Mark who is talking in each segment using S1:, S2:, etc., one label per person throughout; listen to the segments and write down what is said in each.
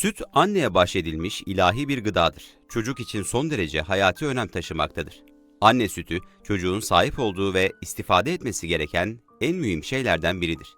S1: Süt anneye bahşedilmiş ilahi bir gıdadır. Çocuk için son derece hayati önem taşımaktadır. Anne sütü çocuğun sahip olduğu ve istifade etmesi gereken en mühim şeylerden biridir.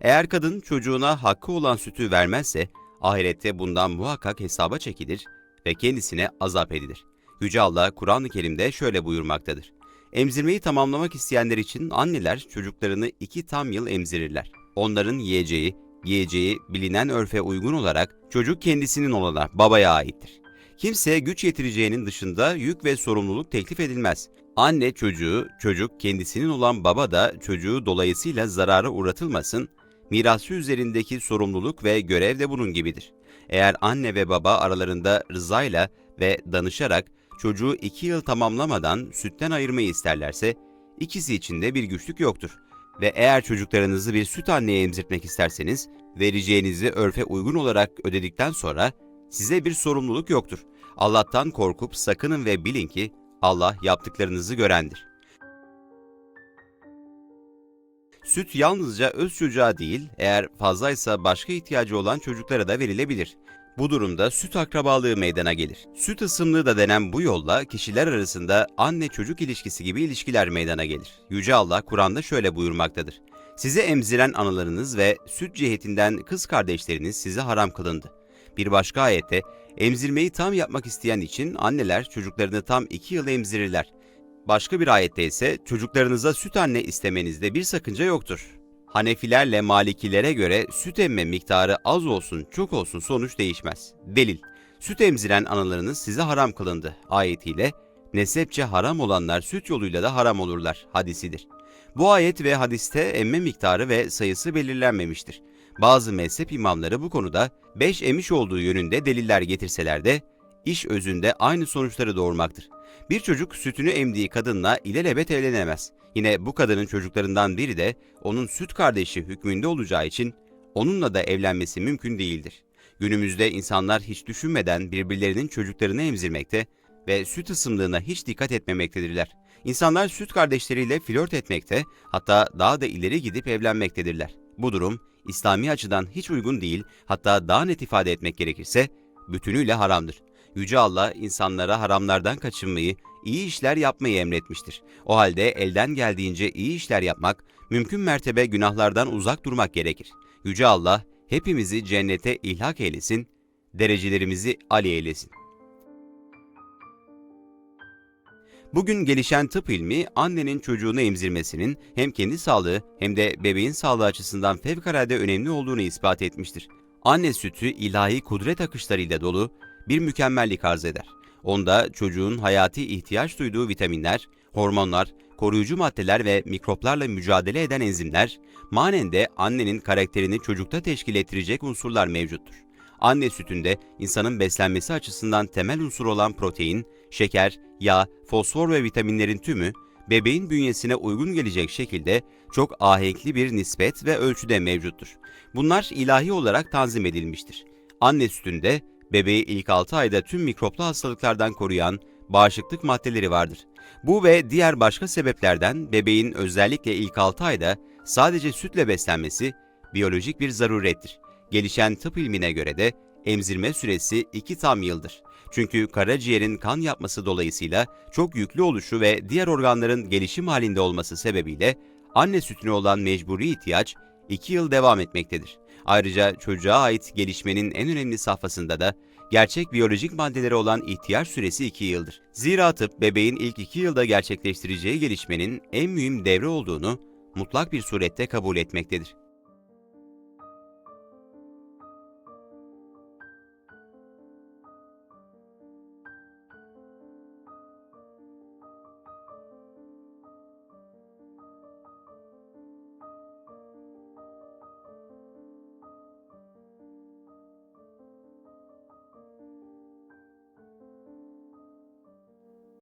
S1: Eğer kadın çocuğuna hakkı olan sütü vermezse ahirette bundan muhakkak hesaba çekilir ve kendisine azap edilir. Yüce Allah Kur'an-ı Kerim'de şöyle buyurmaktadır. Emzirmeyi tamamlamak isteyenler için anneler çocuklarını iki tam yıl emzirirler. Onların yiyeceği, giyeceği bilinen örfe uygun olarak çocuk kendisinin olana babaya aittir. Kimseye güç yetireceğinin dışında yük ve sorumluluk teklif edilmez. Anne çocuğu, çocuk kendisinin olan baba da çocuğu dolayısıyla zarara uğratılmasın, mirası üzerindeki sorumluluk ve görev de bunun gibidir. Eğer anne ve baba aralarında rızayla ve danışarak çocuğu iki yıl tamamlamadan sütten ayırmayı isterlerse, ikisi için de bir güçlük yoktur. Ve eğer çocuklarınızı bir süt anneye emzirtmek isterseniz, vereceğinizi örfe uygun olarak ödedikten sonra size bir sorumluluk yoktur. Allah'tan korkup sakının ve bilin ki Allah yaptıklarınızı görendir. Süt yalnızca öz çocuğa değil, eğer fazlaysa başka ihtiyacı olan çocuklara da verilebilir. Bu durumda süt akrabalığı meydana gelir. Süt ısımlığı da denen bu yolla kişiler arasında anne-çocuk ilişkisi gibi ilişkiler meydana gelir. Yüce Allah Kur'an'da şöyle buyurmaktadır. Size emziren analarınız ve süt cihetinden kız kardeşleriniz size haram kılındı. Bir başka ayette, emzirmeyi tam yapmak isteyen için anneler çocuklarını tam iki yıl emzirirler. Başka bir ayette ise çocuklarınıza süt anne istemenizde bir sakınca yoktur. Hanefilerle Malikilere göre süt emme miktarı az olsun çok olsun sonuç değişmez. Delil, süt emziren analarınız size haram kılındı ayetiyle nesepçe haram olanlar süt yoluyla da haram olurlar hadisidir. Bu ayet ve hadiste emme miktarı ve sayısı belirlenmemiştir. Bazı mezhep imamları bu konuda 5 emiş olduğu yönünde deliller getirseler de iş özünde aynı sonuçları doğurmaktır. Bir çocuk sütünü emdiği kadınla ilelebet evlenemez. Yine bu kadının çocuklarından biri de onun süt kardeşi hükmünde olacağı için onunla da evlenmesi mümkün değildir. Günümüzde insanlar hiç düşünmeden birbirlerinin çocuklarını emzirmekte ve süt ısımlığına hiç dikkat etmemektedirler. İnsanlar süt kardeşleriyle flört etmekte, hatta daha da ileri gidip evlenmektedirler. Bu durum İslami açıdan hiç uygun değil, hatta daha net ifade etmek gerekirse bütünüyle haramdır. Yüce Allah insanlara haramlardan kaçınmayı, iyi işler yapmayı emretmiştir. O halde elden geldiğince iyi işler yapmak, mümkün mertebe günahlardan uzak durmak gerekir. Yüce Allah hepimizi cennete ilhak eylesin, derecelerimizi âli eylesin. Bugün gelişen tıp ilmi annenin çocuğunu emzirmesinin hem kendi sağlığı hem de bebeğin sağlığı açısından fevkalade önemli olduğunu ispat etmiştir. Anne sütü ilahi kudret akışlarıyla dolu bir mükemmellik arz eder. Onda çocuğun hayati ihtiyaç duyduğu vitaminler, hormonlar, koruyucu maddeler ve mikroplarla mücadele eden enzimler, manen de annenin karakterini çocukta teşkil ettirecek unsurlar mevcuttur. Anne sütünde insanın beslenmesi açısından temel unsur olan protein, şeker, yağ, fosfor ve vitaminlerin tümü bebeğin bünyesine uygun gelecek şekilde çok ahenkli bir nispet ve ölçüde mevcuttur. Bunlar ilahi olarak tanzim edilmiştir. Anne sütünde bebeği ilk 6 ayda tüm mikroplu hastalıklardan koruyan bağışıklık maddeleri vardır. Bu ve diğer başka sebeplerden bebeğin özellikle ilk 6 ayda sadece sütle beslenmesi biyolojik bir zarurettir. Gelişen tıp ilmine göre de emzirme süresi 2 tam yıldır. Çünkü karaciğerin kan yapması dolayısıyla çok yüklü oluşu ve diğer organların gelişim halinde olması sebebiyle anne sütüne olan mecburi ihtiyaç 2 yıl devam etmektedir. Ayrıca çocuğa ait gelişmenin en önemli safhasında da gerçek biyolojik maddelere olan ihtiyaç süresi 2 yıldır. Zira tıp bebeğin ilk 2 yılda gerçekleştireceği gelişmenin en mühim devre olduğunu mutlak bir surette kabul etmektedir.